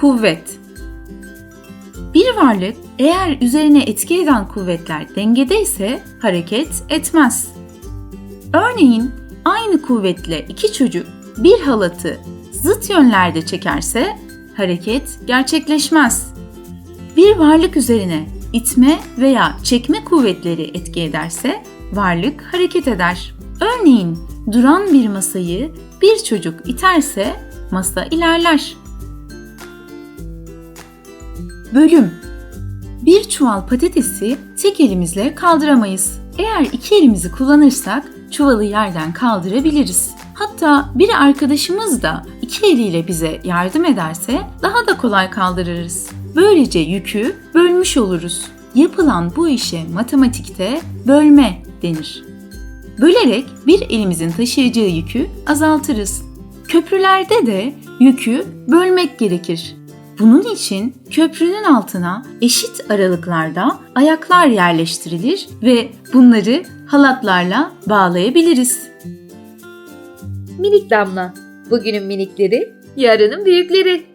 kuvvet. Bir varlık eğer üzerine etki eden kuvvetler dengedeyse hareket etmez. Örneğin aynı kuvvetle iki çocuk bir halatı zıt yönlerde çekerse hareket gerçekleşmez. Bir varlık üzerine itme veya çekme kuvvetleri etki ederse varlık hareket eder. Örneğin duran bir masayı bir çocuk iterse masa ilerler. Bölüm Bir çuval patatesi tek elimizle kaldıramayız. Eğer iki elimizi kullanırsak çuvalı yerden kaldırabiliriz. Hatta bir arkadaşımız da iki eliyle bize yardım ederse daha da kolay kaldırırız. Böylece yükü bölmüş oluruz. Yapılan bu işe matematikte bölme denir. Bölerek bir elimizin taşıyacağı yükü azaltırız. Köprülerde de yükü bölmek gerekir. Bunun için köprünün altına eşit aralıklarda ayaklar yerleştirilir ve bunları halatlarla bağlayabiliriz. Minik damla. Bugünün minikleri, yarının büyükleri.